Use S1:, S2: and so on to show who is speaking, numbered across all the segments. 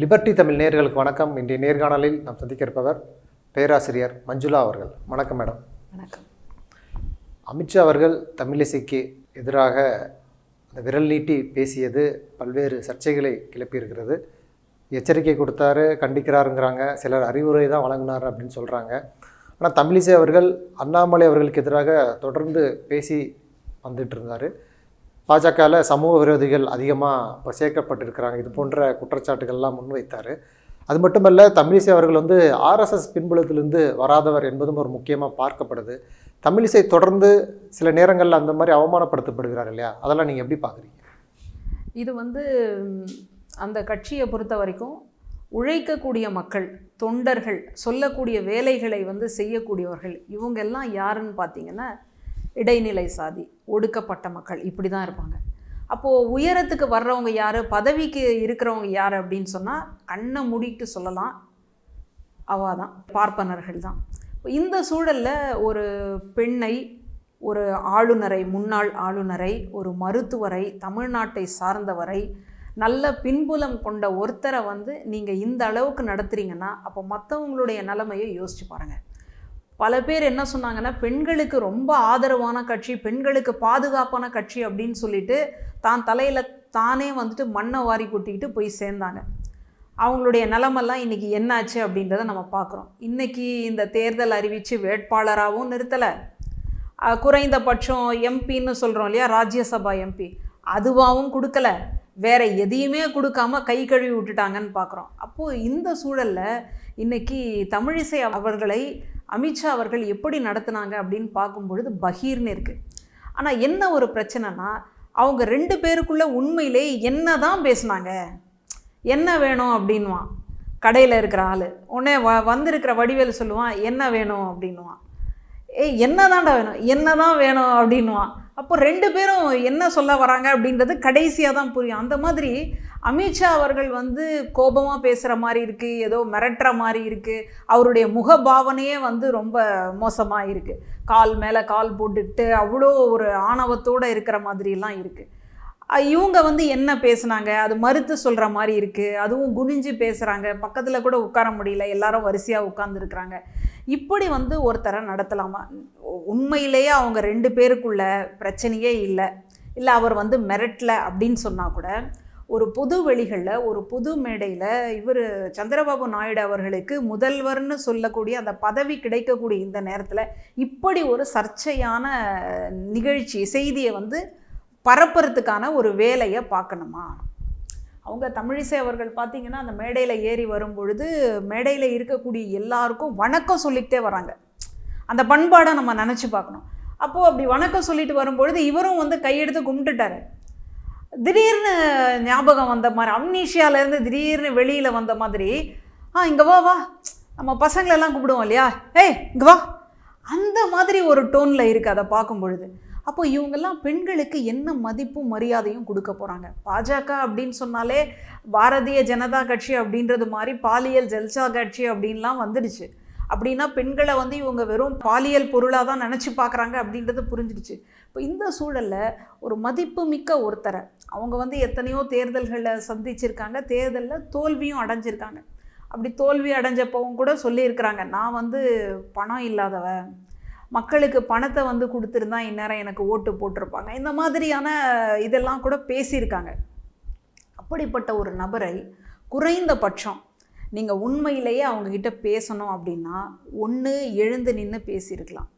S1: Liberty Tamil நேயர்களுக்கு வணக்கம். இன்றைய நேர்காணலில் நாம் சந்திக்க இருப்பவர் பேராசிரியர் மஞ்சுளா அவர்கள். வணக்கம் மேடம்.
S2: வணக்கம்.
S1: அமித்ஷா அவர்கள் தமிழிசைக்கு எதிராக அந்த விரல் நீட்டி பேசியது பல்வேறு சர்ச்சைகளை கிளப்பியிருக்கிறது. எச்சரிக்கை கொடுத்தாரு கண்டிக்கிறாருங்கிறாங்க. சிலர் அறிவுரை தான் வழங்கினார் அப்படின்னு சொல்கிறாங்க ஆனால் தமிழிசை அவர்கள் அண்ணாமலை அவர்களுக்கு எதிராக தொடர்ந்து பேசி வந்துட்டு இருந்தார். பாஜகவில் சமூக விரோதிகள் அதிகமாக இப்போ சேர்க்கப்பட்டிருக்கிறாங்க இது போன்ற குற்றச்சாட்டுகள்லாம் முன்வைத்தார். அது மட்டுமல்ல தமிழிசை அவர்கள் வந்து ஆர்எஸ்எஸ் பின்புலத்திலிருந்து வராதவர் என்பதும் ஒரு முக்கியமாக பார்க்கப்படுது. தமிழிசை தொடர்ந்து சில நேரங்களில் அந்த மாதிரி அவமானப்படுத்தப்படுகிறார் இல்லையா? அதெல்லாம் நீங்கள் எப்படி பார்க்குறீங்க?
S2: இது வந்து அந்த கட்சியை பொறுத்த வரைக்கும் உழைக்கக்கூடிய மக்கள் தொண்டர்கள் சொல்லக்கூடிய வேலைகளை வந்து செய்யக்கூடியவர்கள் இவங்கெல்லாம் யாருன்னு பார்த்தீங்கன்னா இடைநிலை சாதி ஒடுக்கப்பட்ட மக்கள் இப்படி தான் இருப்பாங்க. அப்போது உயரத்துக்கு வர்றவங்க யார் பதவிக்கு இருக்கிறவங்க யார் அப்படின்னு சொன்னால் கண்ணை மூடிட்டு சொல்லலாம். அவா தான் பார்ப்பனர்கள் தான். இந்த சூழலில் ஒரு பெண்ணை ஒரு ஆளுநரை முன்னாள் ஆளுநரை ஒரு மருத்துவரை தமிழ்நாட்டை சார்ந்தவரை நல்ல பின்புலம் கொண்ட ஒருத்தரை வந்து நீங்கள் இந்த அளவுக்கு நடத்துகிறீங்கன்னா அப்போ மற்றவங்களுடைய நிலமையை யோசிச்சு பாருங்கள் பல பேர் என்ன சொன்னாங்கன்னா பெண்களுக்கு ரொம்ப ஆதரவான கட்சி பெண்களுக்கு பாதுகாப்பான கட்சி அப்படின்னு சொல்லிட்டு தான் தலையில் தானே வந்துட்டு மண்ணை வாரி கொட்டிக்கிட்டு போய் சேர்ந்தாங்க. அவங்களுடைய நிலமெல்லாம் இன்றைக்கி என்னாச்சு அப்படின்றத நம்ம பார்க்குறோம். இன்றைக்கி இந்த தேர்தல் அறிவித்து வேட்பாளராகவும் நிறுத்தலை. குறைந்தபட்சம் எம்பின்னு சொல்கிறோம் இல்லையா ராஜ்யசபா எம்பி. அதுவாகவும் கொடுக்கல. வேற எதையுமே கொடுக்காம கை கழுவி விட்டுட்டாங்கன்னு பார்க்குறோம். அப்போது இந்த சூழலில் இன்னைக்கு தமிழிசை அவர்களை அமித்ஷா அவர்கள் எப்படி நடத்துனாங்க அப்படின்னு பார்க்கும்பொழுது பகீர்னு இருக்குது ஆனால் என்ன ஒரு பிரச்சனைனா அவங்க ரெண்டு பேருக்குள்ளே உண்மையிலே என்ன தான் பேசுனாங்க? என்ன வேணும் அப்படின்வான் கடையில் இருக்கிற ஆள். உடனே வ வந்திருக்கிற வடிவேல் சொல்லுவான் என்ன வேணும்? அப்படின்வான் ஏய் என்ன தான்டா வேணும்? என்ன தான் வேணும்? அப்படின்வான் அப்போ ரெண்டு பேரும் என்ன சொல்ல வராங்க அப்படின்றது கடைசியாக தான் புரியும். அந்த மாதிரி அமித்ஷா அவர்கள் வந்து கோபமாக பேசுகிற மாதிரி இருக்குது ஏதோ மிரட்டுற மாதிரி இருக்குது அவருடைய முகபாவனையே வந்து ரொம்ப மோசமாக இருக்குது கால் மேலே கால் போட்டுக்கிட்டு அவ்வளோ ஒரு ஆணவத்தோடு இருக்கிற மாதிரிலாம் இருக்குது இவங்க வந்து என்ன பேசுனாங்க? அது மறுத்து சொல்கிற மாதிரி இருக்குது அதுவும் குனிஞ்சு பேசுகிறாங்க பக்கத்தில் கூட உட்கார முடியல. எல்லாரும் வரிசையாக உட்காந்துருக்குறாங்க இப்படி வந்து ஒருத்தரை நடத்தலாமா? உண்மையிலேயே அவங்க ரெண்டு பேருக்குள்ள பிரச்சனையே இல்லை. இல்லை அவர் வந்து மிரட்டல அப்படின்னு சொன்னால் கூட ஒரு பொது வெளிகளில் ஒரு பொது மேடையில் இவர் சந்திரபாபு நாயுடு அவர்களுக்கு முதல்வர்னு சொல்லக்கூடிய அந்த பதவி கிடைக்கக்கூடிய இந்த நேரத்தில் இப்படி ஒரு சர்ச்சையான நிகழ்ச்சி செய்தியை வந்து பரப்புறதுக்கான ஒரு வேலையை பார்க்கணுமா? அவங்க தமிழிசை அவர்கள் பார்த்தீங்கன்னா அந்த மேடையில் ஏறி வரும் பொழுது மேடையில் இருக்கக்கூடிய எல்லாருக்கும் வணக்கம் சொல்லிக்கிட்டே வராங்க. அந்த பண்பாடை நம்ம நினச்சி பார்க்கணும். அப்போது அப்படி வணக்கம் சொல்லிட்டு வரும்பொழுது இவரும் வந்து கையெடுத்து கும்பிட்டுட்டாரு. திடீர்னு ஞாபகம் வந்த மாதிரி அம்னீஷியாவிலேருந்து திடீர்னு வெளியில் வந்த மாதிரி ஆ இங்கே வா வா. நம்ம பசங்களெல்லாம் கூப்பிடுவோம் இல்லையா? ஏய் இங்கே வா. அந்த மாதிரி ஒரு டோனில் இருக்குது அதை பார்க்கும் பொழுது அப்போ இவங்கெல்லாம் பெண்களுக்கு என்ன மதிப்பும் மரியாதையும் கொடுக்க போகிறாங்க பாஜக அப்படின்னு சொன்னாலே பாரதிய ஜனதா கட்சி அப்படின்றது மாதிரி பாலியல் ஜல்சா கட்சி அப்படின்லாம் வந்துடுச்சு. அப்படின்னா பெண்களை வந்து இவங்க வெறும் பாலியல் பொருளாக தான் நினச்சி பார்க்குறாங்க அப்படின்றது புரிஞ்சிடுச்சு. இப்போ இந்த சூழலில் ஒரு மதிப்புமிக்க ஒருத்தரை அவங்க வந்து எத்தனையோ தேர்தல்களை சந்திச்சிருக்காங்க தேர்தலில் தோல்வியும் அடைஞ்சிருக்காங்க. அப்படி தோல்வி அடைஞ்சப்பவும் கூட சொல்லியிருக்கிறாங்க நான் வந்து பணம் இல்லாதவன் மக்களுக்கு பணத்தை வந்து கொடுத்துருந்தா இந்நேரம் எனக்கு ஓட்டு போட்டிருப்பாங்க. இந்த மாதிரியான இதெல்லாம் கூட பேசியிருக்காங்க. அப்படிப்பட்ட ஒரு நபரை குறைந்தபட்சம் நீங்கள் உண்மையிலேயே அவங்கக்கிட்ட பேசணும் அப்படின்னா ஒன்று எழுந்து நின்று பேசியிருக்கலாம்.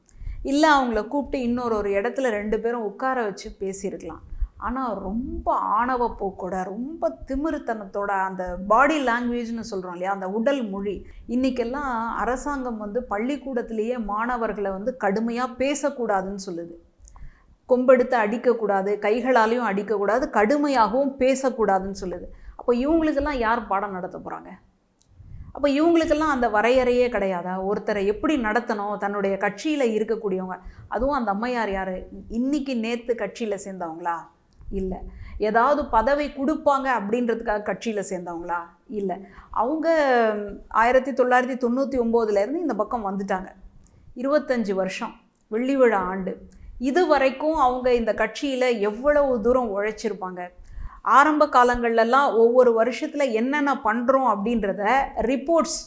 S2: இல்லை அவங்கள கூப்பிட்டு இன்னொரு ஒரு இடத்துல ரெண்டு பேரும் உட்கார வச்சு பேசியிருக்கலாம். ஆனால் ரொம்ப ஆணவ போக்கோட ரொம்ப திமிருத்தனத்தோட அந்த பாடி லாங்குவேஜ்னு சொல்கிறோம் இல்லையா அந்த உடல் மொழி. இன்றைக்கெல்லாம் அரசாங்கம் வந்து பள்ளிக்கூடத்திலேயே மாணவர்களை வந்து கடுமையாக பேசக்கூடாதுன்னு சொல்லுது. கொம்பெடுத்து அடிக்கக்கூடாது கைகளாலையும் அடிக்கக்கூடாது கடுமையாகவும் பேசக்கூடாதுன்னு சொல்லுது. அப்போ இவங்களுக்கெல்லாம் யார் பாடம் நடத்த போகிறாங்க அப்போ இவங்களுக்கெல்லாம் அந்த வரையறையே கிடையாதா? ஒருத்தரை எப்படி நடத்தணும்? தன்னுடைய கட்சியில் இருக்கக்கூடியவங்க. அதுவும் அந்த அம்மையார் யார்? இன்றைக்கி நேற்று கட்சியில் சேர்ந்தவங்களா? இல்லை. ஏதாவது பதவி கொடுப்பாங்க அப்படின்றதுக்காக கட்சியில் சேர்ந்தவங்களா? இல்லை. அவங்க ஆயிரத்தி தொள்ளாயிரத்தி தொண்ணூற்றி ஒம்போதுலேருந்து இந்த பக்கம் வந்துட்டாங்க. இருபத்தஞ்சி வருஷம் வெள்ளி விழா ஆண்டு. இது வரைக்கும் அவங்க இந்த கட்சியில் எவ்வளவு தூரம் உழைச்சிருப்பாங்க? ஆரம்ப காலங்கள்லாம் ஒவ்வொரு வருஷத்தில் என்னென்ன பண்ணுறோம் அப்படின்றத ரிப்போர்ட்ஸ்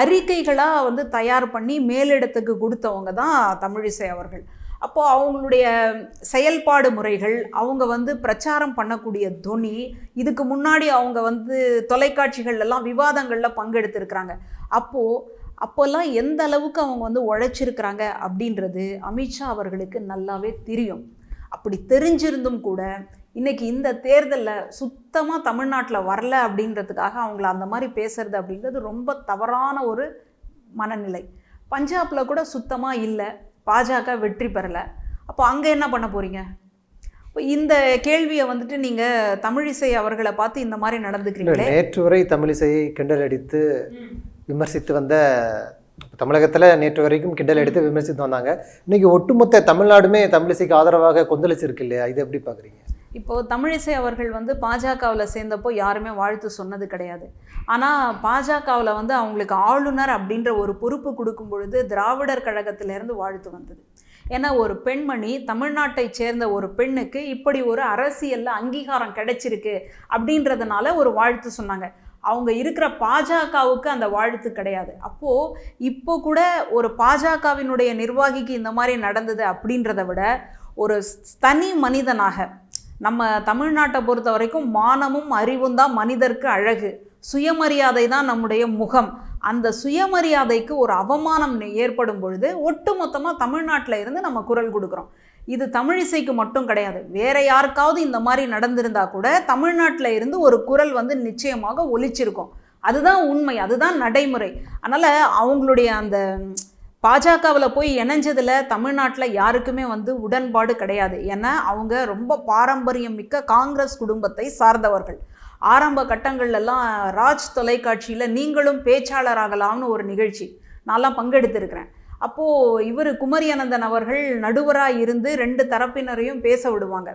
S2: அறிக்கைகளாக வந்து தயார் பண்ணி மேலிடத்துக்கு கொடுத்தவங்க தான் தமிழிசை அவர்கள். அப்போது அவங்களுடைய செயல்பாடு முறைகள் அவங்க வந்து பிரச்சாரம் பண்ணக்கூடிய தொனி இதுக்கு முன்னாடி அவங்க வந்து தொலைக்காட்சிகளெல்லாம் விவாதங்களில் பங்கெடுத்திருக்கிறாங்க. அப்போது அப்போல்லாம் எந்த அளவுக்கு அவங்க வந்து உழைச்சிருக்கிறாங்க அப்படின்றது அமித்ஷா அவர்களுக்கு நல்லாவே தெரியும். அப்படி தெரிஞ்சிருந்தும் கூட இன்றைக்கி இந்த தேர்தலில் சுத்தமாக தமிழ்நாட்டில் வரல அப்படின்றதுக்காக அவங்கள அந்த மாதிரி பேசுறது அப்படின்றது ரொம்ப தவறான ஒரு மனநிலை. பஞ்சாபில் கூட சுத்தமாக இல்லை. பாஜக வெற்றி பெறலை. அப்போ அங்கே என்ன பண்ண போகிறீங்க இப்போ இந்த கேள்வியை வந்துட்டு நீங்கள் தமிழிசை அவர்களை பார்த்து இந்த மாதிரி நடந்துக்கிறீங்களே?
S1: நேற்று வரை தமிழிசையை கிண்டல் அடித்து விமர்சித்து வந்த தமிழகத்தில் நேற்று வரைக்கும் கிண்டல் எடுத்து விமர்சித்து வந்தாங்க. இன்னைக்கு ஒட்டுமொத்த தமிழ்நாடுமே தமிழிசைக்கு ஆதரவாக கொந்தளிச்சிருக்கு இல்லையா? இது எப்படி பார்க்குறீங்க?
S2: இப்போது தமிழிசை அவர்கள் வந்து பாஜகவில் சேர்ந்தப்போ யாருமே வாழ்த்து சொன்னது கிடையாது. ஆனால் பாஜகவில் வந்து அவங்களுக்கு ஆளுநர் அப்படின்ற ஒரு பொறுப்பு கொடுக்கும் பொழுது திராவிடர் கழகத்திலேருந்து வாழ்த்து வந்தது. ஏன்னா ஒரு பெண்மணி தமிழ்நாட்டை சேர்ந்த ஒரு பெண்ணுக்கு இப்படி ஒரு அரசியலில் அங்கீகாரம் கிடைச்சிருக்கு அப்படின்றதுனால ஒரு வாழ்த்து சொன்னாங்க. அவங்க இருக்கிற பாஜகவுக்கு அந்த வாழ்த்து கிடையாது. அப்போது இப்போ கூட ஒரு பாஜகவினுடைய நிர்வாகிக்கு இந்த மாதிரி நடந்தது அப்படின்றத விட ஒரு தனி மனிதனாக நம்ம தமிழ்நாட்டை பொறுத்த வரைக்கும் மானமும் அறிவும் தான் மனிதருக்கு அழகு. சுயமரியாதை தான் நம்முடைய முகம். அந்த சுயமரியாதைக்கு ஒரு அவமானம் ஏற்படும் பொழுது ஒட்டுமொத்தமாக தமிழ்நாட்டில் இருந்து நம்ம குரல் கொடுக்குறோம். இது தமிழிசைக்கு மட்டும் கிடையாது. வேற யாருக்காவது இந்த மாதிரி நடந்திருந்தா கூட தமிழ்நாட்டில் இருந்து ஒரு குரல் வந்து நிச்சயமாக ஒலிச்சிருக்கும். அதுதான் உண்மை அதுதான் நடைமுறை. அதனால் அவங்களுடைய அந்த பாஜகவில் போய் இணைஞ்சதில் தமிழ்நாட்டில் யாருக்குமே வந்து உடன்பாடு கிடையாது. ஏன்னா அவங்க ரொம்ப பாரம்பரியம் மிக்க காங்கிரஸ் குடும்பத்தை சார்ந்தவர்கள். ஆரம்ப கட்டங்கள்லாம் ராஜ் தொலைக்காட்சியில் நீங்களும் பேச்சாளராகலாம்னு ஒரு நிகழ்ச்சி நான்லாம் பங்கெடுத்திருக்கிறேன். அப்போது இவர் குமரி அனந்தன் அவர்கள் நடுவராக இருந்து ரெண்டு தரப்பினரையும் பேச விடுவாங்க.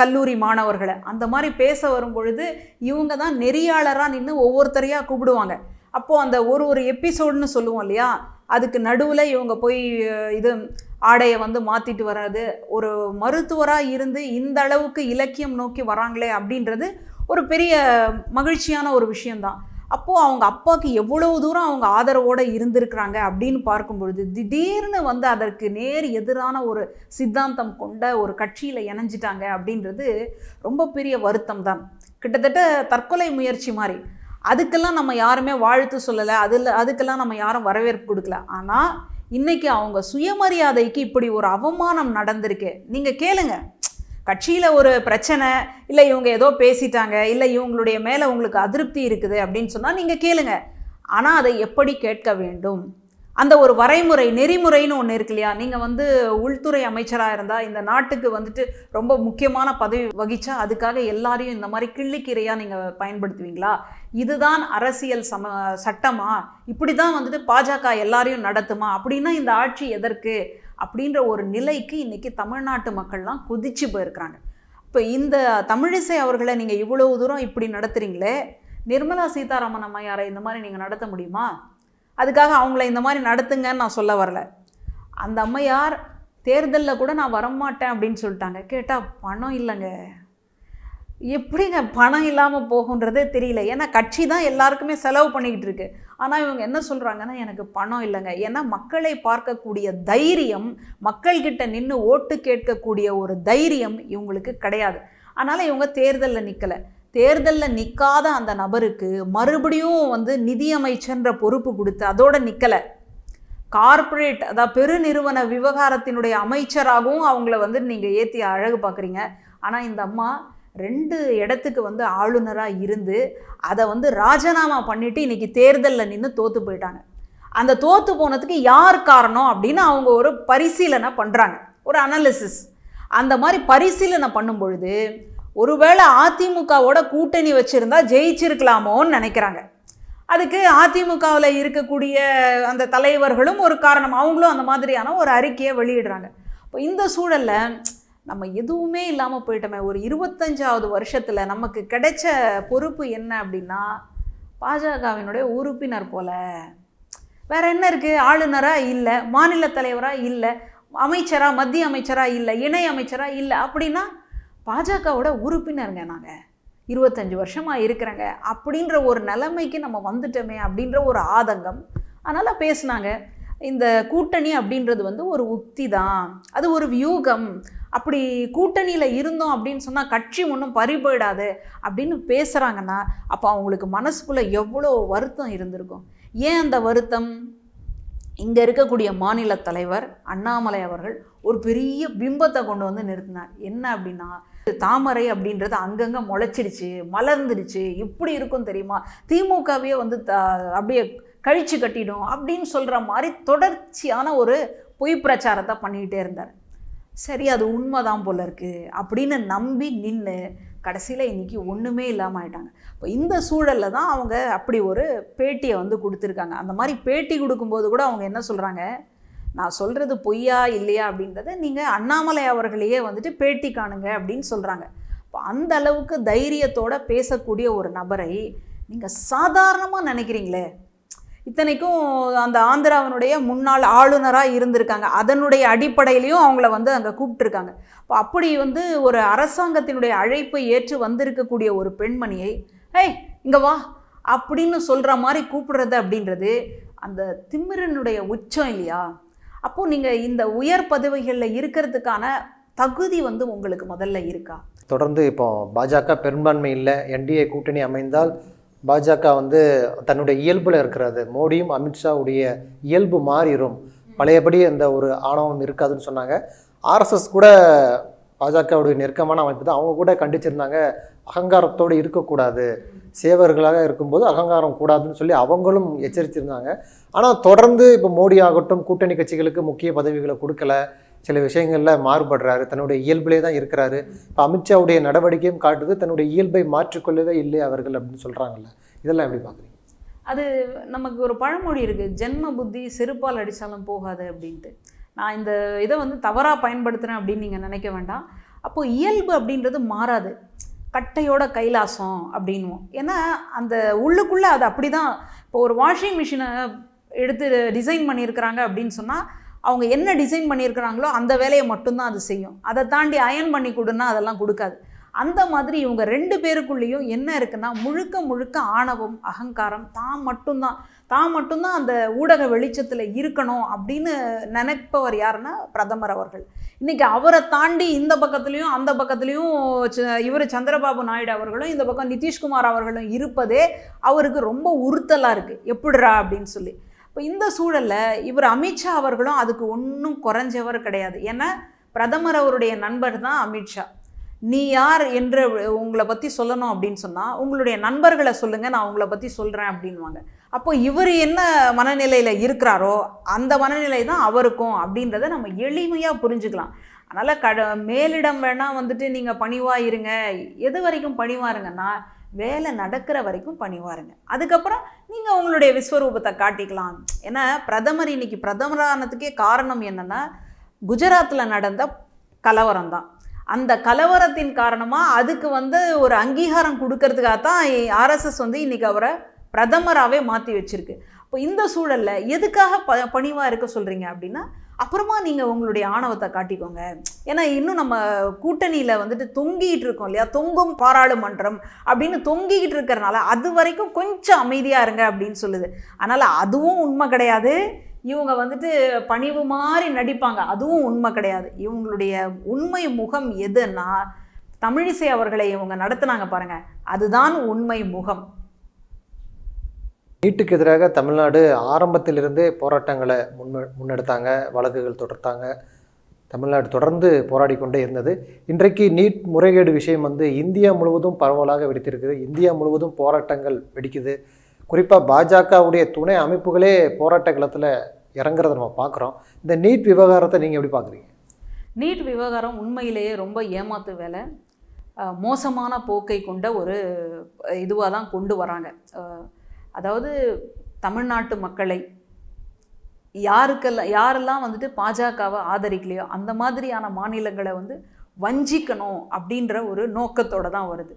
S2: கல்லூரி மாணவர்களை. அந்த மாதிரி பேச வரும் பொழுது இவங்க தான் நெறியாளராக நின்று ஒவ்வொருத்தரையாக கூப்பிடுவாங்க. அப்போது அந்த ஒரு ஒரு எபிசோடுன்னு சொல்லுவோம் இல்லையா? அதுக்கு நடுவில் இவங்க போய் இது ஆடையை வந்து மாற்றிட்டு வர்றது ஒரு மருத்துவராக இருந்து இந்த அளவுக்கு இலக்கியம் நோக்கி வராங்களே அப்படின்றது ஒரு பெரிய மகிழ்ச்சியான ஒரு விஷயந்தான் அப்போது அவங்க அப்பாவுக்கு எவ்வளவு தூரம் அவங்க ஆதரவோடு இருந்திருக்கிறாங்க அப்படின்னு பார்க்கும் பொழுது திடீர்னு வந்து அதற்கு நேர் எதிரான ஒரு சித்தாந்தம் கொண்ட ஒரு கட்சியில் இணைஞ்சிட்டாங்க அப்படின்றது ரொம்ப பெரிய வருத்தம் தான் கிட்டத்தட்ட தற்கொலை முயற்சி மாதிரி. அதுக்கெல்லாம் நம்ம யாருமே வாழ்த்து சொல்லலை. அதில் அதுக்கெல்லாம் நம்ம யாரும் வரவேற்பு கொடுக்கல. ஆனால் இன்றைக்கி அவங்க சுயமரியாதைக்கு இப்படி ஒரு அவமானம் நடந்திருக்கு. நீங்கள் கேளுங்க. கட்சியில் ஒரு பிரச்சனை இல்லை இவங்க ஏதோ பேசிட்டாங்க இல்லை இவங்களுடைய மேலே உங்களுக்கு அதிருப்தி இருக்குது அப்படின்னு சொன்னால் நீங்கள் கேளுங்க. ஆனால் அதை எப்படி கேட்க வேண்டும்? அந்த ஒரு வரைமுறை நெறிமுறைன்னு ஒன்று இருக்கு இல்லையா? நீங்கள் வந்து உள்துறை அமைச்சராக இருந்தால் இந்த நாட்டுக்கு வந்துட்டு ரொம்ப முக்கியமான பதவி வகிச்சா அதுக்காக எல்லாரையும் இந்த மாதிரி கிள்ளிக்கீரையாக நீங்கள் பயன்படுத்துவீங்களா? இதுதான் அரசியல் சம சட்டமா? இப்படி தான் வந்துட்டு பாஜக எல்லாரையும் நடத்துமா? அப்படின்னா இந்த ஆட்சி எதற்கு? அப்படின்ற ஒரு நிலைக்கு இன்றைக்கி தமிழ்நாட்டு மக்கள்லாம் குதிச்சு போயிருக்கிறாங்க. இப்போ இந்த தமிழிசை அவர்களை நீங்கள் இவ்வளவு தூரம் இப்படி நடத்துகிறீங்களே நிர்மலா சீதாராமன் அம்மையாரை இந்த மாதிரி நீங்கள் நடத்த முடியுமா? அதுக்காக அவங்கள இந்த மாதிரி நடத்துங்கன்னு நான் சொல்ல வரல. அந்த அம்மையார் தேர்தலில் கூட நான் வரமாட்டேன் அப்படின்னு சொல்லிட்டாங்க. கேட்டால் பணம் இல்லைங்க. எப்படிங்க பணம் இல்லாமல் போகுன்றதே தெரியல. ஏன்னா கட்சி தான் எல்லாருக்குமே செலவு பண்ணிக்கிட்டு இருக்கு. ஆனால் இவங்க என்ன சொல்கிறாங்கன்னா எனக்கு பணம் இல்லைங்க. ஏன்னா மக்களை பார்க்கக்கூடிய தைரியம் மக்கள்கிட்ட நின்று ஓட்டு கேட்கக்கூடிய ஒரு தைரியம் இவங்களுக்கு கிடையாது. அதனால் இவங்க தேர்தலில் நிற்கலை தேர்தலில் நிற்காத அந்த நபருக்கு மறுபடியும் வந்து நிதியமைச்சர்ன்ற பொறுப்பு கொடுத்து அதோட நிற்கலை கார்ப்பரேட் அதாவது பெருநிறுவன விவகாரத்தினுடைய அமைச்சராகவும் அவங்கள வந்து நீங்கள் ஏற்றி அழகு பார்க்குறீங்க ஆனால் இந்த அம்மா ரெண்டு இடத்துக்கு வந்து ஆளுநராக இருந்து அதை வந்து ராஜினாமா பண்ணிவிட்டு இன்றைக்கி தேர்தலில் நின்று தோற்று போயிட்டாங்க. அந்த தோற்று போனதுக்கு யார் காரணம் அப்படின்னு அவங்க ஒரு பரிசீலனை பண்ணுறாங்க ஒரு அனாலிசிஸ் அந்த மாதிரி பரிசீலனை பண்ணும் பொழுது ஒருவேளை அதிமுகவோட கூட்டணி வச்சுருந்தா ஜெயிச்சிருக்கலாமோன்னு நினைக்கிறாங்க. அதுக்கு அதிமுகவில் இருக்கக்கூடிய அந்த தலைவர்களும் ஒரு காரணம். அவங்களும் அந்த மாதிரியான ஒரு அறிக்கையை வெளியிடுறாங்க. இப்போ இந்த சூழலில் நம்ம எதுவுமே இல்லாமல் போயிட்டோமே. ஒரு இருபத்தஞ்சாவது வருஷத்தில் நமக்கு கிடைச்ச பொறுப்பு என்ன அப்படின்னா பாஜகவினுடைய உறுப்பினர் போல. வேற என்ன இருக்குது ஆளுநராக இல்லை மாநில தலைவராக இல்லை அமைச்சராக மத்திய அமைச்சராக இல்லை இணை அமைச்சராக இல்லை அப்படின்னா பாஜகவோட உறுப்பினருங்க நாங்கள் இருபத்தஞ்சி வருஷமாக இருக்கிறேங்க. அப்படின்ற ஒரு நிலைமைக்கு நம்ம வந்துட்டோமே அப்படின்ற ஒரு ஆதங்கம். அதனால் பேசுனாங்க. இந்த கூட்டணி அப்படின்றது வந்து ஒரு உக்தி தான். அது ஒரு வியூகம். அப்படி கூட்டணியில் இருந்தோம் அப்படின்னு சொன்னால் கட்சி ஒன்றும் பறிபோயிடாது அப்படின்னு பேசுகிறாங்கன்னா அப்போ அவங்களுக்கு மனசுக்குள்ளே எவ்வளோ வருத்தம் இருந்திருக்கும். ஏன் அந்த வருத்தம்? இங்கே இருக்கக்கூடிய மாநில தலைவர் அண்ணாமலை அவர்கள் ஒரு பெரிய பிம்பத்தை கொண்டு வந்து நிறுத்தினார். என்ன அப்படின்னா தாமரை அப்படின்றது அங்கங்கே முளைச்சிடுச்சு மலர்ந்துடுச்சு. இப்படி இருக்கும் தெரியுமா? திமுகவே வந்து த அப்படியே கழிச்சு கட்டிடும் அப்படின்னு சொல்கிற மாதிரி தொடர்ச்சியான ஒரு பொய் பிரச்சாரத்தை பண்ணிக்கிட்டே இருந்தார். சரி அது உண்மைதான் போல இருக்குது அப்படின்னு நம்பி நின்று கடைசியில் இன்றைக்கி ஒன்றுமே இல்லாமல் ஆயிட்டாங்க. இப்போ இந்த சூழலில் தான் அவங்க அப்படி ஒரு பேட்டியை வந்து கொடுத்துருக்காங்க. அந்த மாதிரி பேட்டி கொடுக்கும்போது கூட அவங்க என்ன சொல்கிறாங்க நான் சொல்கிறது பொய்யா இல்லையா அப்படின்றத நீங்கள் அண்ணாமலை அவர்களையே வந்துட்டு பேட்டி காணுங்க அப்படின்னு சொல்கிறாங்க இப்போ அந்த அளவுக்கு தைரியத்தோட பேசக்கூடிய ஒரு நபரை நீங்கள் சாதாரணமாக நினைக்கிறீங்களே? இத்தனைக்கும் அந்த ஆந்திராவினுடைய முன்னாள் ஆளுநராக இருந்திருக்காங்க. அதனுடைய அடிப்படையிலையும் அவங்கள வந்து அங்கே கூப்பிட்டுருக்காங்க. இப்போ அப்படி வந்து ஒரு அரசாங்கத்தினுடைய அழைப்பை ஏற்று வந்திருக்கக்கூடிய ஒரு பெண்மணியை ஏய் இங்கே வா அப்படின்னு சொல்கிற மாதிரி கூப்பிடுறது அப்படின்றது அந்த திமிரனுடைய உச்சம் இல்லையா? அப்போது நீங்கள் இந்த உயர் பதவிகளில் இருக்கிறதுக்கான தகுதி வந்து உங்களுக்கு முதல்ல இருக்கா?
S1: தொடர்ந்து இப்போ பாஜக பெரும்பான்மை இல்லை. என்டிஏ கூட்டணி அமைந்தால் பாஜக வந்து தன்னுடைய இயல்பில் இருக்கிறது. மோடியும் அமித்ஷாவுடைய இயல்பு மாறிடும் பழையபடி அந்த ஒரு ஆணவம் இருக்காதுன்னு சொன்னாங்க. ஆர்எஸ்எஸ் கூட பாஜகவுடைய நெருக்கமான அமைப்பு தான். அவங்க கூட கண்டிச்சிருந்தாங்க அகங்காரத்தோடு இருக்கக்கூடாது. சேவர்களாக இருக்கும்போது அகங்காரம் கூடாதுன்னு சொல்லி அவங்களும் எச்சரித்திருந்தாங்க ஆனால் தொடர்ந்து இப்போ மோடி ஆகட்டும் கூட்டணி கட்சிகளுக்கு முக்கிய பதவிகளை கொடுக்கல. சில விஷயங்களில் மாறுபடுறாரு. தன்னுடைய இயல்பிலே தான் இருக்கிறாரு. இப்போ அமித்ஷாவுடைய நடவடிக்கையும் காட்டுது. தன்னுடைய இயல்பை மாற்றிக்கொள்ளவே இல்லை அவர்கள் அப்படின்னு சொல்கிறாங்கல்ல இதெல்லாம் எப்படி பார்க்குறீங்க
S2: அது நமக்கு ஒரு பழமொழி இருக்குது ஜென்ம புத்தி செருப்பால் அடித்தாலும் போகாது அப்படின்ட்டு. நான் இந்த இதை வந்து தவறாக பயன்படுத்துகிறேன் அப்படின்னு நீங்கள் நினைக்க வேண்டாம். அப்போது இயல்பு அப்படின்றது மாறாது. கட்டையோட கைலாசம் அப்படின்வோம் ஏன்னா அந்த உள்ளுக்குள்ளே அது அப்படி தான் இப்போ ஒரு வாஷிங் மிஷினை எடுத்து டிசைன் பண்ணியிருக்கிறாங்க அப்படின்னு சொன்னால் அவங்க என்ன டிசைன் பண்ணியிருக்கிறாங்களோ அந்த வேலையை மட்டும்தான் அது செய்யும். அதை தாண்டி அயன் பண்ணி கொடுன்னா அதெல்லாம் கொடுக்காது. அந்த மாதிரி இவங்க ரெண்டு பேருக்குள்ளேயும் என்ன இருக்குன்னா முழுக்க முழுக்க ஆணவம் அகங்காரம் தான் மட்டும்தான். தான் மட்டும்தான் அந்த ஊடக வெளிச்சத்தில் இருக்கணும் அப்படின்னு நினைப்பவர் யாருன்னா பிரதமர் அவர்கள். இன்றைக்கி அவரை தாண்டி இந்த பக்கத்துலேயும் அந்த பக்கத்துலேயும் இவர் சந்திரபாபு நாயுடு அவர்களும் இந்த பக்கம் நிதிஷ்குமார் அவர்களும் இருப்பதே அவருக்கு ரொம்ப உறுத்தலாக இருக்குது எப்படிரா அப்படின்னு சொல்லி. இப்போ இந்த சூழலில் இவர் அமித்ஷா அவர்களும் அதுக்கு ஒன்றும் குறைஞ்சவர் கிடையாது. ஏன்னா பிரதமர் அவருடைய நண்பர் தான் அமித்ஷா. நீ யார் என்று உங்களை பற்றி சொல்லணும் அப்படின்னு சொன்னால் உங்களுடைய நண்பர்களை சொல்லுங்கள் நான் உங்களை பற்றி சொல்கிறேன் அப்படின்வாங்க அப்போ இவர் என்ன மனநிலையில் இருக்கிறாரோ அந்த மனநிலை தான் அவருக்கும் அப்படின்றத நம்ம எளிமையாக புரிஞ்சுக்கலாம். அதனால் கட மேலிடம் வேணால் வந்துட்டு நீங்கள் பணிவாக இருங்க. எது வரைக்கும் பணிவாக இருங்கன்னா வேலை நடக்கிற வரைக்கும் பணிவாருங்க அதுக்கப்புறம் நீங்கள் உங்களுடைய விஸ்வரூபத்தை காட்டிக்கலாம். ஏன்னா பிரதமர் இன்னைக்கு பிரதமரானதுக்கே காரணம் என்னென்னா குஜராத்தில் நடந்த கலவரம் தான். அந்த கலவரத்தின் காரணமாக அதுக்கு வந்து ஒரு அங்கீகாரம் கொடுக்கறதுக்காக தான் ஆர்எஸ்எஸ் வந்து இன்றைக்கி அவரை பிரதமராகவே மாற்றி வச்சுருக்கு. இப்போ இந்த சூழலில் எதுக்காக ப பணிவாக இருக்க சொல்கிறீங்க அப்படின்னா அப்புறமா நீங்கள் உங்களுடைய ஆணவத்தை காட்டிக்கோங்க. ஏன்னா இன்னும் நம்ம கூட்டணியில் வந்துட்டு தொங்கிக்கிட்டு இருக்கோம் இல்லையா? தொங்கும் பாராளுமன்றம் அப்படின்னு தொங்கிக்கிட்டு இருக்கிறனால அது வரைக்கும் கொஞ்சம் அமைதியாக இருங்க அப்படின்னு சொல்லுது. அதனால் அதுவும் உண்மை கிடையாது. இவங்க வந்துட்டு பணிவு மாதிரி நடிப்பாங்க. அதுவும் உண்மை கிடையாது. இவங்களுடைய உண்மை முகம் எதுன்னா தமிழிசை அவர்களை இவங்க நடத்துனாங்க பாருங்க. அதுதான் உண்மை முகம்.
S1: நீட்டுக்கு எதிராக தமிழ்நாடு ஆரம்பத்திலிருந்தே போராட்டங்களை முன் முன்னெடுத்தாங்க வழக்குகள் தொடர்த்தாங்க. தமிழ்நாடு தொடர்ந்து போராடி கொண்டே இருந்தது. இன்றைக்கு நீட் முறைகேடு விஷயம் வந்து இந்தியா முழுவதும் பரவலாக வெடித்திருக்குது. இந்தியா முழுவதும் போராட்டங்கள் வெடிக்குது. குறிப்பாக பாஜகவுடைய துணை அமைப்புகளே போராட்ட களத்தில் இறங்குறத நம்ம பார்க்குறோம் இந்த நீட் விவகாரத்தை நீங்கள் எப்படி பார்க்குறீங்க
S2: நீட் விவகாரம் உண்மையிலேயே ரொம்ப ஏமாத்து வேலை. மோசமான போக்கை கொண்ட ஒரு இதுவாக தான் கொண்டு வராங்க. அதாவது தமிழ்நாட்டு மக்களை யாருக்கெல்லாம் யாரெல்லாம் வந்துட்டு பாஜகவை ஆதரிக்கலையோ அந்த மாதிரியான மாநிலங்களை வந்து வஞ்சிக்கணும் அப்படின்ற ஒரு நோக்கத்தோடு தான் வருது.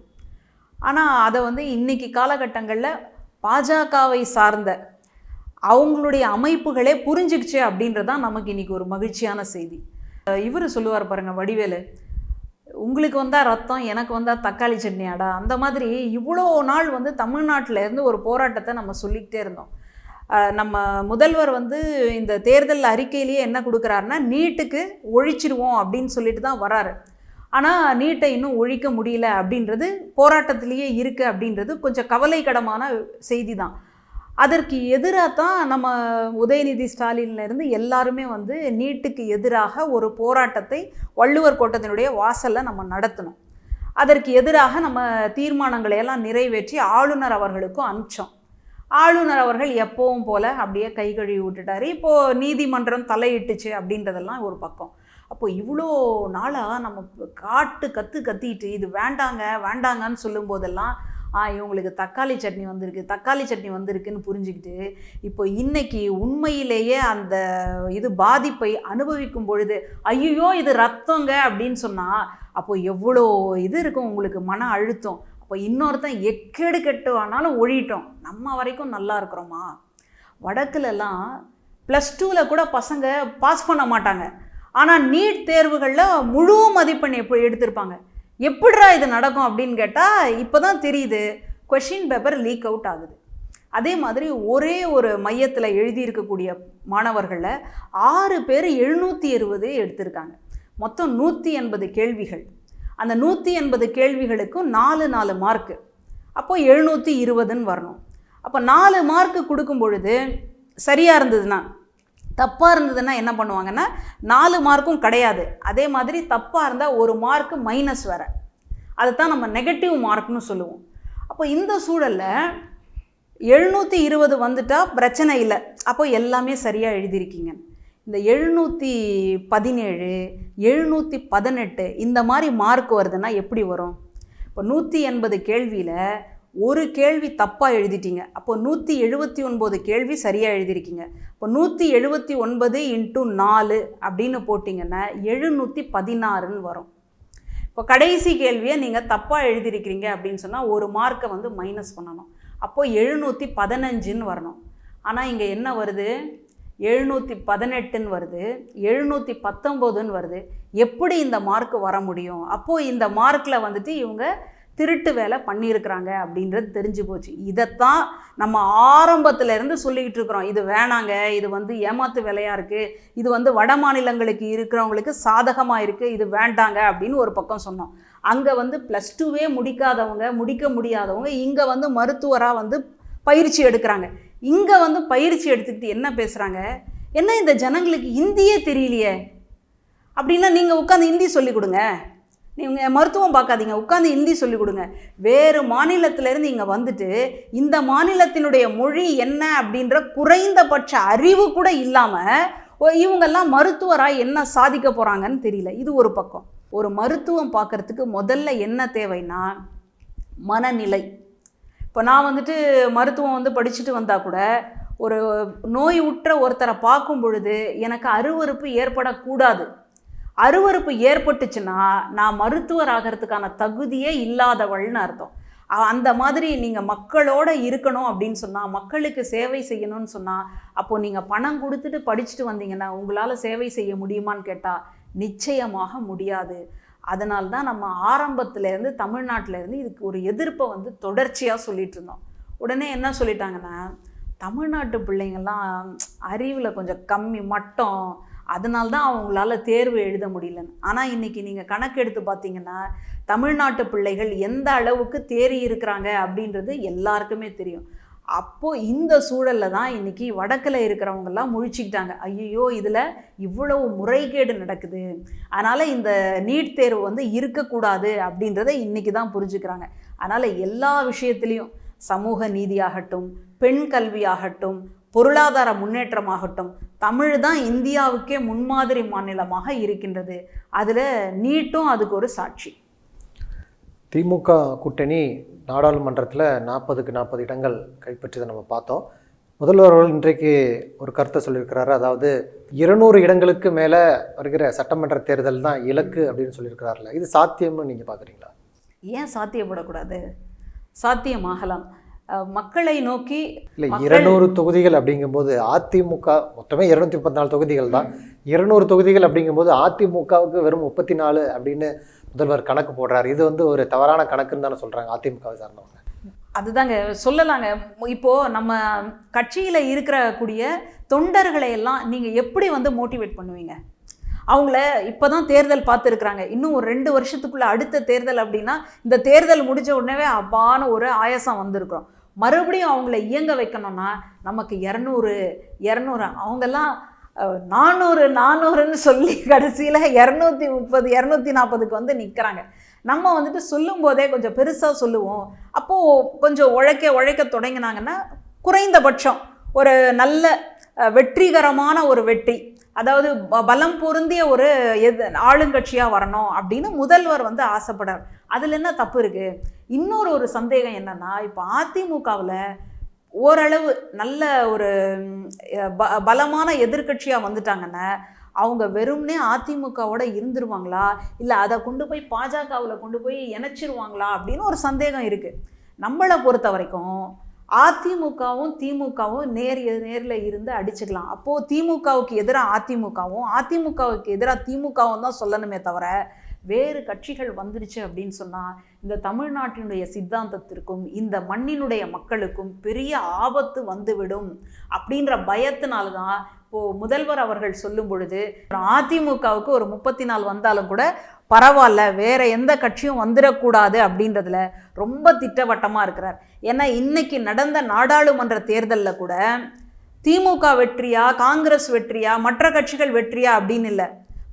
S2: ஆனால் அதை வந்து இன்னைக்கு காலகட்டங்களில் பாஜகவை சார்ந்த அவங்களுடைய அமைப்புகளே புரிஞ்சிக்கிச்சு அப்படின்றது தான் நமக்கு இன்றைக்கி ஒரு மகிழ்ச்சியான செய்தி. இவர் சொல்லுவார் பாருங்கள் வடிவேலு உங்களுக்கு வந்தால் ரத்தம் எனக்கு வந்தால் தக்காளி சட்னியாடா? அந்த மாதிரி இவ்வளோ நாள் வந்து தமிழ்நாட்டில் இருந்து ஒரு போராட்டத்தை நம்ம சொல்லிக்கிட்டே இருந்தோம். நம்ம முதல்வர் வந்து இந்த தேர்தல் அறிக்கையிலேயே என்ன கொடுக்குறாருன்னா நீட்டுக்கு ஒழிச்சிருவோம் அப்படின்னு சொல்லிட்டு தான் வராரு. ஆனால் நீட்டை இன்னும் ஒழிக்க முடியல அப்படின்றது போராட்டத்திலேயே இருக்குது அப்படின்றது கொஞ்சம் கவலைக்கிடமான செய்தி தான். அதற்கு எதிராக தான் நம்ம உதயநிதி ஸ்டாலின்லேருந்து எல்லாருமே வந்து நீட்டுக்கு எதிராக ஒரு போராட்டத்தை வள்ளுவர் கோட்டத்தினுடைய வாசலில் நம்ம நடத்தணும். அதற்கு எதிராக நம்ம தீர்மானங்களை எல்லாம் நிறைவேற்றி ஆளுநர் அவர்களுக்கும் அனுப்பிச்சோம். ஆளுநர் அவர்கள் எப்பவும் போல் அப்படியே கை கழுவி விட்டுட்டார். இப்போது நீதிமன்றம் தலையிட்டுச்சு அப்படின்றதெல்லாம் ஒரு பக்கம். அப்போ இவ்வளோ நாளாக நம்ம காட்டு கற்று கத்திட்டு இது வேண்டாங்க வேண்டாங்கன்னு சொல்லும்போதெல்லாம் ஆ இவங்களுக்கு தக்காளி சட்னி வந்திருக்கு தக்காளி சட்னி வந்திருக்குன்னு புரிஞ்சுக்கிட்டு இப்போ இன்னைக்கு உண்மையிலேயே அந்த இது பாதிப்பை அனுபவிக்கும் பொழுது ஐயோ இது ரத்தங்க அப்படின்னு சொன்னால் அப்போ எவ்வளோ இது இருக்கும் உங்களுக்கு மன அழுத்தம். அப்போ இன்னொருத்தன் எக்கேடு கெட்டு ஆனாலும் ஒழிட்டோம் நம்ம வரைக்கும் நல்லா இருக்கிறோமா? வடக்குலலாம் ப்ளஸ் டூவில் கூட பசங்க பாஸ் பண்ண மாட்டாங்க. ஆனால் நீட் தேர்வுகளில் முழு மதிப்பெண் எப்படி எடுத்திருப்பாங்க? எப்படிரா இது நடக்கும் அப்படின்னு கேட்டால் இப்போ தான் தெரியுது. கொஷின் பேப்பர் லீக் அவுட் ஆகுது. அதே மாதிரி ஒரே ஒரு மையத்தில் எழுதியிருக்கக்கூடிய மாணவர்களில் ஆறு பேர் எழுநூற்றி இருபது எடுத்திருக்காங்க. மொத்தம் நூற்றி எண்பது கேள்விகள். அந்த நூற்றி எண்பது கேள்விகளுக்கும் நாலு நாலு மார்க்கு அப்போது எழுநூற்றி இருபதுன்னு வரணும். அப்போ நாலு மார்க்கு கொடுக்கும் பொழுது சரியாக இருந்ததுன்னா தப்பாக இருந்ததுன்னா என்ன பண்ணுவாங்கன்னா நாலு மார்க்கும் கிடையாது. அதே மாதிரி தப்பாக இருந்தால் ஒரு மார்க்கு மைனஸ் வேற. அதுதான் நம்ம நெகட்டிவ் மார்க்னு சொல்லுவோம். அப்போ இந்த சூழலில் எழுநூற்றி இருபது வந்துட்டால் பிரச்சனை இல்லை. அப்போ எல்லாமே சரியாக எழுதியிருக்கீங்க. இந்த எழுநூற்றி பதினேழு எழுநூற்றி பதினெட்டு இந்த மாதிரி மார்க் வருதுன்னா எப்படி வரும்? இப்போ நூற்றி எண்பது கேள்வியில் ஒரு கேள்வி தப்பாக எழுதிட்டீங்க. அப்போ நூற்றி எழுபத்தி ஒன்பது கேள்வி சரியாக எழுதியிருக்கீங்க. இப்போ நூற்றி எழுபத்தி ஒன்பது இன்ட்டு நாலு அப்படின்னு போட்டிங்கன்னா எழுநூற்றி பதினாறுன்னு வரும். இப்போ கடைசி கேள்வியை நீங்கள் தப்பாக எழுதியிருக்கிறீங்க அப்படின்னு சொன்னால் ஒரு மார்க்கை வந்து மைனஸ் பண்ணணும். அப்போது எழுநூற்றி பதினஞ்சுன்னு வரணும். ஆனால் இங்கே என்ன வருது? எழுநூற்றி பதினெட்டுன்னு வருது. எழுநூற்றி பத்தொம்போதுன்னு வருது. எப்படி இந்த மார்க் வர முடியும்? அப்போது இந்த மார்க்கில் வந்துட்டு இவங்க திருட்டு வேலை பண்ணியிருக்கிறாங்க அப்படின்றது தெரிஞ்சு போச்சு. இதைத்தான் நம்ம ஆரம்பத்தில் இருந்து சொல்லிக்கிட்டு இருக்கிறோம். இது வேணாங்க இது வந்து ஏமாத்து வேலையாக இருக்குது இது வந்து வட மாநிலங்களுக்கு இருக்கிறவங்களுக்கு சாதகமாக இருக்குது இது வேண்டாங்க அப்படின்னு ஒரு பக்கம் சொன்னோம். அங்கே வந்து ப்ளஸ் டூவே முடிக்காதவங்க முடிக்க முடியாதவங்க இங்கே வந்து மருத்துவராக வந்து பயிற்சி எடுக்கிறாங்க. இங்கே வந்து பயிற்சி எடுத்துக்கிட்டு என்ன பேசுகிறாங்க என்ன இந்த ஜனங்களுக்கு இந்தியே தெரியலையே? அப்படின்னா நீங்கள் உட்காந்து ஹிந்தி சொல்லிக் கொடுங்க. நீங்கள் மருத்துவம் பார்க்காதீங்க. உட்காந்து ஹிந்தி சொல்லிக் கொடுங்க. வேறு மாநிலத்திலேருந்து இங்கே வந்துட்டு இந்த மாநிலத்தினுடைய மொழி என்ன அப்படின்ற குறைந்தபட்ச அறிவு கூட இல்லாமல் இவங்கெல்லாம் மருத்துவராக என்ன சாதிக்க போகிறாங்கன்னு தெரியல. இது ஒரு பக்கம். ஒரு மருத்துவம் பார்க்குறதுக்கு முதல்ல என்ன தேவைன்னா மனநிலை. இப்போ நான் வந்துட்டு மருத்துவம் வந்து படிச்சுட்டு வந்தால் கூட ஒரு நோய் உற்ற ஒருத்தரை பார்க்கும் பொழுது எனக்கு அருவருப்பு ஏற்படக்கூடாது. அருவருப்பு ஏற்பட்டுச்சுன்னா நான் மருத்துவர் ஆகிறதுக்கான தகுதியே இல்லாதவள்னு அர்த்தம். அந்த மாதிரி நீங்கள் மக்களோட இருக்கணும் அப்படின்னு சொன்னால் மக்களுக்கு சேவை செய்யணும்னு சொன்னால் அப்போது நீங்கள் பணம் கொடுத்துட்டு படிச்சுட்டு வந்தீங்கன்னா உங்களால் சேவை செய்ய முடியுமான்னு கேட்டால் நிச்சயமாக முடியாது. அதனால தான் நம்ம ஆரம்பத்துலேருந்து தமிழ்நாட்டிலேருந்து இதுக்கு ஒரு எதிர்ப்பை வந்து தொடர்ச்சியாக சொல்லிகிட்டு இருந்தோம். உடனே என்ன சொல்லிட்டாங்கன்னா தமிழ்நாட்டு பிள்ளைங்கள்லாம் அறிவில் கொஞ்சம் கம்மி மட்டம் அதனால தான் அவங்களால தேர்வு எழுத முடியலன்னு. ஆனால் இன்றைக்கி நீங்கள் கணக்கெடுத்து பார்த்தீங்கன்னா தமிழ்நாட்டு பிள்ளைகள் எந்த அளவுக்கு தேறி இருக்கிறாங்க அப்படின்றது எல்லாருக்குமே தெரியும். அப்போது இந்த சூழலில் தான் இன்றைக்கி வடக்கில் இருக்கிறவங்கெல்லாம் முழிச்சிக்கிட்டாங்க. ஐயோ இதில் இவ்வளவு முறைகேடு நடக்குது. அதனால் இந்த நீட் தேர்வு வந்து இருக்கக்கூடாது அப்படின்றத இன்றைக்கி தான் புரிஞ்சுக்கிறாங்க. அதனால் எல்லா விஷயத்துலேயும் சமூக நீதியாகட்டும் பெண் கல்வியாகட்டும் பொருளாதார முன்னேற்றமாகட்டும் தமிழ் தான் இந்தியாவுக்கே முன்மாதிரி மாநிலமாக இருக்கின்றது. அதில் நீட்டும் அதுக்கு ஒரு சாட்சி.
S1: திமுக கூட்டணி நாடாளுமன்றத்தில் நாற்பதுக்கு நாற்பது இடங்கள் கைப்பற்றியதை நம்ம பார்த்தோம். முதல்வர் இன்றைக்கு ஒரு கருத்தை சொல்லியிருக்கிறாரு. அதாவது இருநூறு இடங்களுக்கு மேலே வருகிற சட்டமன்ற தேர்தல் தான் இலக்கு அப்படின்னு சொல்லியிருக்கிறாருல இது சாத்தியம்னு நீங்கள் பார்க்குறீங்களா
S2: ஏன் சாத்தியப்படக்கூடாது? சாத்தியமாகலாம். மக்களை நோக்கி
S1: இல்லை இருநூறு தொகுதிகள் அப்படிங்கும்போது அதிமுக மொத்தமே இருநூத்தி முப்பத்தி நாலு தொகுதிகள் தான். இருநூறு தொகுதிகள் அப்படிங்கும்போது அதிமுகவுக்கு வெறும் முப்பத்தி நாலு அப்படின்னு முதல்வர் கணக்கு போடுறாரு. இது வந்து ஒரு தவறான கணக்குன்னு தானே சொல்றாங்க அதிமுகவை சார்ந்தவங்க.
S2: அதுதாங்க சொல்லலாங்க. இப்போ நம்ம கட்சியில் இருக்கிற கூடிய தொண்டர்களை எல்லாம் நீங்கள் எப்படி வந்து மோட்டிவேட் பண்ணுவீங்க? அவங்கள இப்போ தான் தேர்தல் பார்த்துருக்குறாங்க. இன்னும் ஒரு ரெண்டு வருஷத்துக்குள்ள அடுத்த தேர்தல் அப்படின்னா இந்த தேர்தல் முடிஞ்ச உடனே அப்பான ஒரு ஆயாசம் வந்திருக்கிறோம். மறுபடியும் அவங்கள இயங்க வைக்கணும்னா நமக்கு இரநூறு இரநூறு அவங்கெல்லாம் நானூறு நானூறுன்னு சொல்லி கடைசியில் இரநூத்தி முப்பது இரநூத்தி நாற்பதுக்கு வந்து நிற்கிறாங்க நம்ம வந்துட்டு சொல்லும்போதே கொஞ்சம் பெருசாக சொல்லுவோம். அப்போது கொஞ்சம் உழைக்க உழைக்க தொடங்கினாங்கன்னா குறைந்தபட்சம் ஒரு நல்ல வெற்றிகரமான ஒரு வெற்றி. அதாவது ப- பலம் பொருந்திய ஒரு எது ஆளுங்கட்சியாக வரணும் அப்படின்னு முதல்வர் வந்து ஆசைப்படுறார். அதில் என்ன தப்பு இருக்குது இன்னொரு ஒரு சந்தேகம் என்னென்னா இப்போ அதிமுகவில் ஓரளவு நல்ல ஒரு ப பலமான எதிர்க்கட்சியாக வந்துட்டாங்கன்னா அவங்க வெறும்னே அதிமுகவோட இருந்துருவாங்களா? இல்லை அதை கொண்டு போய் பாஜகவில் கொண்டு போய் இணைச்சிருவாங்களா? அப்படின்னு ஒரு சந்தேகம் இருக்குது நம்மளை பொறுத்த வரைக்கும் அதிமுகவும் திமுகவும் நேர் நேரில் இருந்து அடிச்சுக்கலாம். அப்போது திமுகவுக்கு எதிராக அதிமுகவும் அதிமுகவுக்கு எதிராக திமுகவும் தான் சொல்லணுமே தவிர வேறு கட்சிகள் வந்துடுச்சு அப்படின்னு சொன்னால் இந்த தமிழ்நாட்டினுடைய சித்தாந்தத்திற்கும் இந்த மண்ணினுடைய மக்களுக்கும் பெரிய ஆபத்து வந்துவிடும் அப்படின்ற பயத்தினால தான் இப்போது முதல்வர் அவர்கள் சொல்லும் பொழுது அதிமுகவுக்கு ஒரு முப்பத்தி நாலு வந்தாலும் கூட பரவாயில்ல வேறு எந்த கட்சியும் வந்துடக்கூடாது அப்படின்றதுல ரொம்ப திட்டவட்டமாக இருக்கிறார். ஏன்னா இன்றைக்கி நடந்த நாடாளுமன்ற தேர்தலில் கூட திமுக வெற்றியா காங்கிரஸ் வெற்றியா மற்ற கட்சிகள் வெற்றியா அப்படின்னு இல்லை.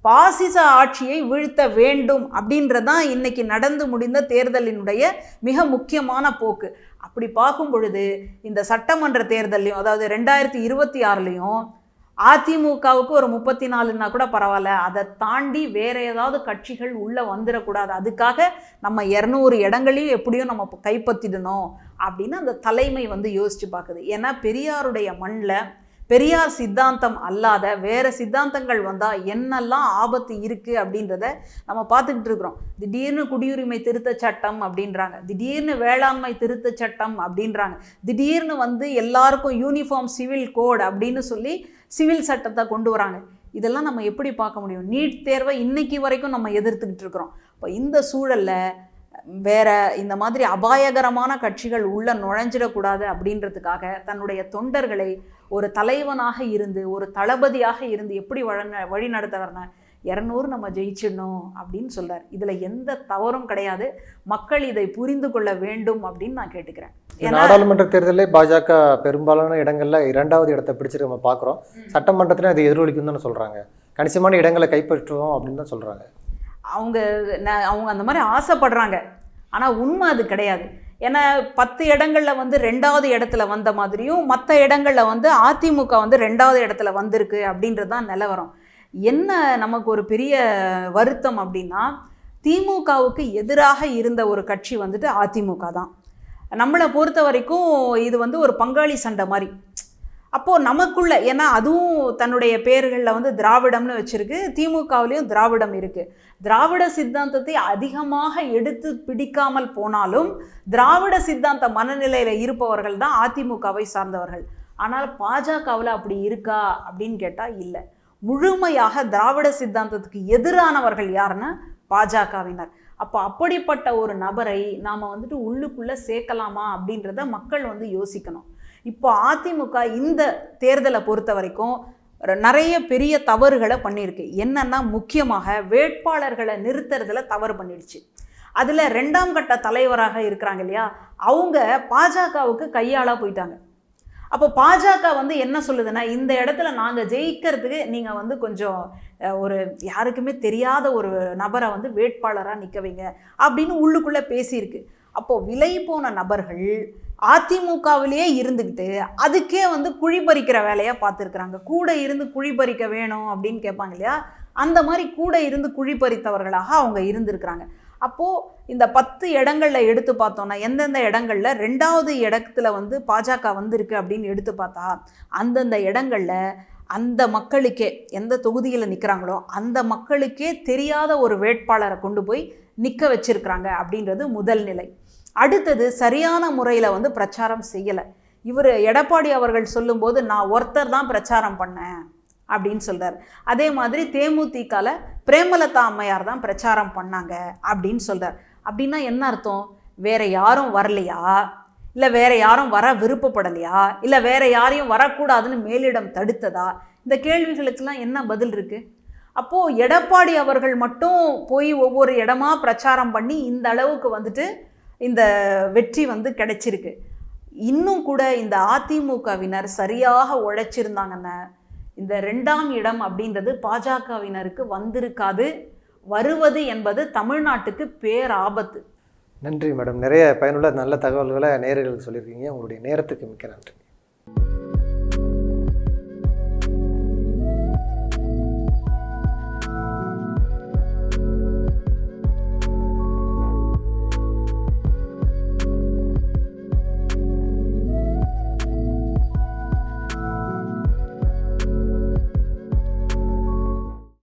S2: பாசிச ஆட்சியை வீழ்த்த வேண்டும் அப்படின்றதான் இன்னைக்கு நடந்து முடிந்த தேர்தலினுடைய மிக முக்கியமான போக்கு. அப்படி பார்க்கும் பொழுது இந்த சட்டமன்ற தேர்தல்லையும் அதாவது ரெண்டாயிரத்தி இருபத்தி ஆறுலையும் அதிமுகவுக்கு ஒரு முப்பத்தி நாலுன்னா கூட பரவாயில்ல. அதை தாண்டி வேற ஏதாவது கட்சிகள் உள்ளே வந்துடக்கூடாது. அதுக்காக நம்ம இரநூறு இடங்களையும் எப்படியும் நம்ம கைப்பற்றிடணும் அப்படின்னு அந்த தலைமை வந்து யோசிச்சு பார்க்குது. ஏன்னா பெரியாருடைய மண்ணில் பெரியார் சித்தாந்தம் அல்லாத வேற சித்தாந்தங்கள் வந்தால் என்னெல்லாம் ஆபத்து இருக்குது அப்படின்றத நம்ம பார்த்துக்கிட்டு இருக்கிறோம். திடீர்னு குடியுரிமை திருத்த சட்டம் அப்படின்றாங்க. திடீர்னு வேளாண்மை திருத்த சட்டம் அப்படின்றாங்க. திடீர்னு வந்து எல்லாருக்கும் யூனிஃபார்ம் சிவில் கோட் அப்படின்னு சொல்லி சிவில் சட்டத்தை கொண்டு வராங்க. இதெல்லாம் நம்ம எப்படி பார்க்க முடியும்? நீட் தேர்வை இன்னைக்கு வரைக்கும் நம்ம எதிர்த்துக்கிட்டு இருக்கிறோம். இப்போ இந்த சூழலில் வேற இந்த மாதிரி அபாயகரமான கட்சிகள் உள்ள நுழைஞ்சிடக்கூடாது அப்படின்றதுக்காக தன்னுடைய தொண்டர்களை ஒரு தலைவனாக இருந்து ஒரு தளபதியாக இருந்து எப்படி வழ வழி நடத்துறன இரநூறு நம்ம ஜெயிச்சிடணும் அப்படின்னு சொல்றார். இதுல எந்த தவறும் கிடையாது. மக்கள் இதை புரிந்து கொள்ள வேண்டும் அப்படின்னு நான் கேட்டுக்கிறேன்.
S1: நாடாளுமன்ற தேர்தலில் பாஜக பெரும்பாலான இடங்கள்ல இரண்டாவது இடத்தை பிடிச்சிட்டு நம்ம பார்க்குறோம் சட்டமன்றத்திலும் அது எதிரொலிக்கும் தானே சொல்றாங்க. கணிசமான இடங்களை கைப்பற்றுவோம் அப்படின்னு தான் சொல்றாங்க.
S2: அவங்க அவங்க அந்த மாதிரி ஆசைப்படுறாங்க. ஆனால் உண்மை அது கிடையாது. ஏன்னா பத்து இடங்கள்ல வந்து ரெண்டாவது இடத்துல வந்த மாதிரியும் மற்ற இடங்கள்ல வந்து அதிமுக வந்து ரெண்டாவது இடத்துல வந்திருக்கு அப்படின்றது தான் நிலவரம். என்ன நமக்கு ஒரு பெரிய வருத்தம் அப்படின்னா திமுகவுக்கு எதிராக இருந்த ஒரு கட்சி வந்துட்டு அதிமுக தான். நம்மளை பொறுத்த வரைக்கும் இது வந்து ஒரு பங்காளி சண்டை மாதிரி. அப்போது நமக்குள்ள ஏன்னா அதுவும் தன்னுடைய பேர்களில் வந்து திராவிடம்னு வச்சுருக்கு திமுகவுலேயும் திராவிடம் இருக்குது திராவிட சித்தாந்தத்தை அதிகமாக எடுத்து பிடிக்காமல் போனாலும் திராவிட சித்தாந்த மனநிலையில் இருப்பவர்கள் தான் அதிமுகவை சார்ந்தவர்கள். ஆனால் பாஜகவில் அப்படி இருக்கா அப்படின்னு கேட்டால் இல்லை. முழுமையாக திராவிட சித்தாந்தத்துக்கு எதிரானவர்கள் யாருன்னா பாஜகவினர். அப்போ அப்படிப்பட்ட ஒரு நபரை நாம் வந்துட்டு உள்ளுக்குள்ளே சேர்க்கலாமா அப்படின்றத மக்கள் வந்து யோசிக்கணும். இப்போ அதிமுக இந்த தேர்தலை பொறுத்த வரைக்கும் நிறைய பெரிய தவறுகளை பண்ணியிருக்கு. என்னென்னா முக்கியமாக வேட்பாளர்களை நிறுத்துறதுல தவறு பண்ணிடுச்சு. அதில் ரெண்டாம் கட்ட தலைவராக இருக்கிறாங்க இல்லையா? அவங்க பாஜகவுக்கு கையாளாக போயிட்டாங்க. அப்போ பாஜக வந்து என்ன சொல்லுதுன்னா இந்த இடத்துல நாங்கள் ஜெயிக்கிறதுக்கு நீங்கள் வந்து கொஞ்சம் ஒரு யாருக்குமே தெரியாத ஒரு நபரை வந்து வேட்பாளராக நிற்க வைங்க அப்படின்னு உள்ளுக்குள்ளே பேசியிருக்கு. அப்போது விலை போன நபர்கள் அதிமுகவிலேயே இருந்துக்கிட்டு அதுக்கே வந்து குழி பறிக்கிற வேலையாக பார்த்துருக்குறாங்க. கூட இருந்து குழி பறிக்க வேணும் அப்படின்னு கேட்பாங்க இல்லையா? அந்த மாதிரி கூட இருந்து குழி பறித்தவர்களாக அவங்க இருந்திருக்கிறாங்க. அப்போது இந்த பத்து இடங்களில் எடுத்து பார்த்தோன்னா எந்தெந்த இடங்களில் ரெண்டாவது இடத்துல வந்து பாஜக வந்திருக்கு அப்படின்னு எடுத்து பார்த்தா அந்தந்த இடங்களில் அந்த மக்களுக்கே எந்த தொகுதியில் நிற்கிறாங்களோ அந்த மக்களுக்கே தெரியாத ஒரு வேட்பாளரை கொண்டு போய் நிற்க வச்சிருக்கிறாங்க அப்படின்றது முதல் நிலை. அடுத்தது சரியான முறையில் வந்து பிரச்சாரம் செய்யலை. இவர் எடப்பாடி அவர்கள் சொல்லும்போது நான் ஒருத்தர் தான் பிரச்சாரம் பண்ணேன். அப்படின்னு சொல்கிறார் அதே மாதிரி தேமுதிகல பிரேமலதா அம்மையார் தான் பிரச்சாரம் பண்ணாங்க அப்படின்னு சொல்கிறார் அப்படின்னா என்ன அர்த்தம்? வேற யாரும் வரலையா? இல்லை வேற யாரும் வர விருப்பப்படலையா? இல்லை வேற யாரையும் வரக்கூடாதுன்னு மேலிடம் தடுத்ததா? இந்த கேள்விகளுக்கெல்லாம் என்ன பதில் இருக்குது அப்போது எடப்பாடி அவர்கள் மட்டும் போய் ஒவ்வொரு இடமா பிரச்சாரம் பண்ணி இந்த அளவுக்கு வந்துட்டு இந்த வெற்றி வந்து கிடைச்சிருக்கு. இன்னும் கூட இந்த அதிமுகவினர் சரியாக உழைச்சிருந்தாங்கன்னா இந்த ரெண்டாம் இடம் அப்படின்றது பாஜகவினருக்கு வந்திருக்காது. வருவது என்பது தமிழ்நாட்டுக்கு பேராபத்து
S1: நன்றி மேடம். நிறைய பயனுள்ள நல்ல தகவல்களை நேயர்களுக்கு சொல்லியிருக்கீங்க. உங்களுடைய நேரத்துக்கு மிக்க நன்றி.